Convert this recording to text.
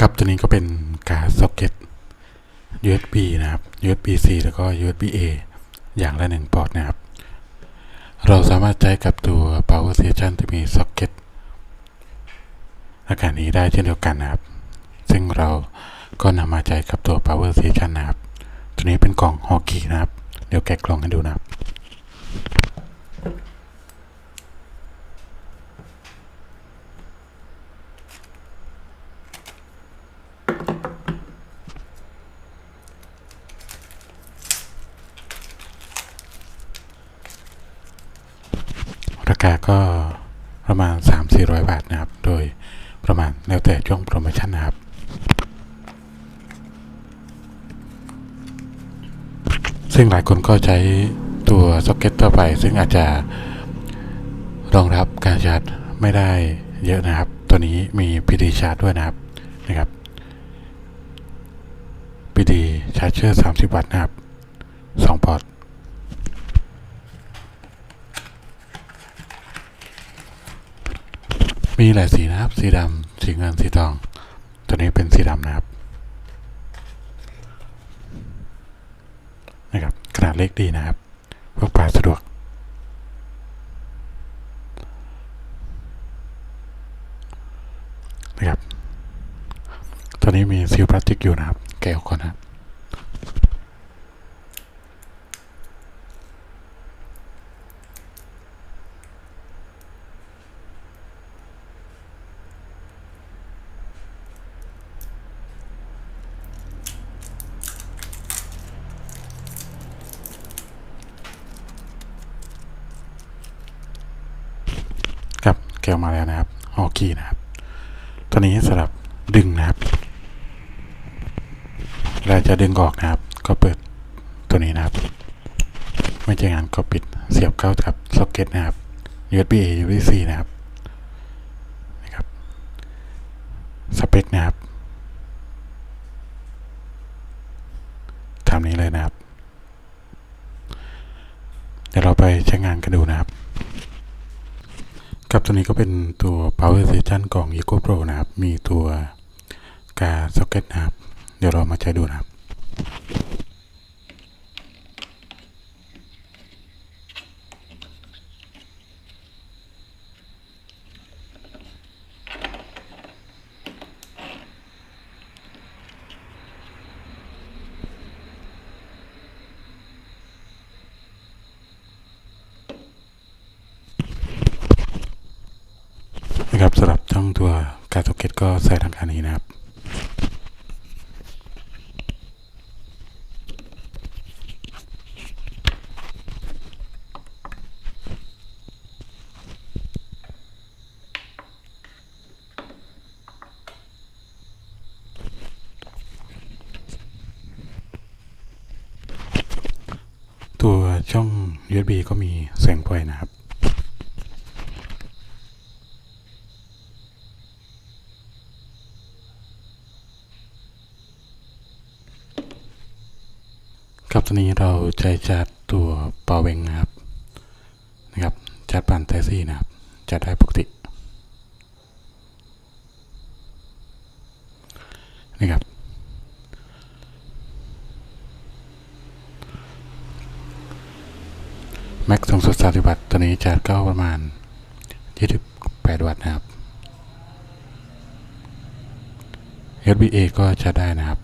ครับตัวนี้ก็เป็นการ์ดซ็อกเก็ต USB นะครับ USB C แล้วก็ USB A อย่างละหนึ่งพอร์ตนะครับ เราสามารถใช้กับตัว power station ที่มีซ็อกเก็ตอาการนี้ได้เช่นเดียวกันนะครับ ซึ่งเราก็นำมาใช้กับตัว power station นะครับ ตัวนี้เป็นกล่องฮอกี้นะครับ เดี๋ยวแกะกล่องให้ดูนะครับ ราคาก็ประมาณ 3-400 บาทนะครับ โดยประมาณแล้วแต่ช่วงโปรโมชั่นนะครับซึ่งหลายคนก็ใช้ตัวซ็อกเก็ตทั่วไป ซึ่งอาจจะรองรับการชาร์จไม่ได้เยอะนะครับ ตัวนี้มี PD ชาร์จด้วยนะครับนะครับ PD ชาร์จเชอร์ 30 วัตต์นะครับ 2 พอร์ต มีหลายสีนะครับ สีดำสีเงินสีทอง ตัวนี้เป็นสีดำนะครับนะครับขนาดเล็กดีนะครับพกพาสะดวก นะครับ ตัวนี้มีซีลพลาสติกอยู่นะครับ แกะออกก่อนนะ กะออกมาแล้วนะครับฮอกี้นะครับ ตัวนี้สำหรับดึงนะครับเราจะดึงออกนะครับ ก็เปิดตัวนี้นะครับ ไม่ใช่งานก็ปิดเสียบเข้ากับซ็อกเก็ตนะครับ USB A USB C นะครับนะครับสเปคนะครับตามนี้เลยนะครับ เดี๋ยวเราไปใช้งานกันดูนะครับ ครับตัวนี้ก็เป็นตัว power station กล่อง Eco Pro นะครับ มีตัวกาซ็อกเก็ตนะครับ เดี๋ยวเรามาใช้ดูนะครับ นะครับสำหรับช่องตัวการซ็อกเก็ตก็ใส่ทางการนี้นะครับตัวช่อง USB ก็มีแสงไฟนะครับ ตอนนี้เราใช้ชาร์จตัวปาเวงนะครับ นะครับชาร์จผ่านไทซี่นะครับชาร์จได้ปกตินะครับ แม็กซ์สูงสุด30วัตต์ตัวนี้ชาร์จก็ประมาณ 28 วัตต์นะครับ USB A ก็ชาร์จได้นะครับ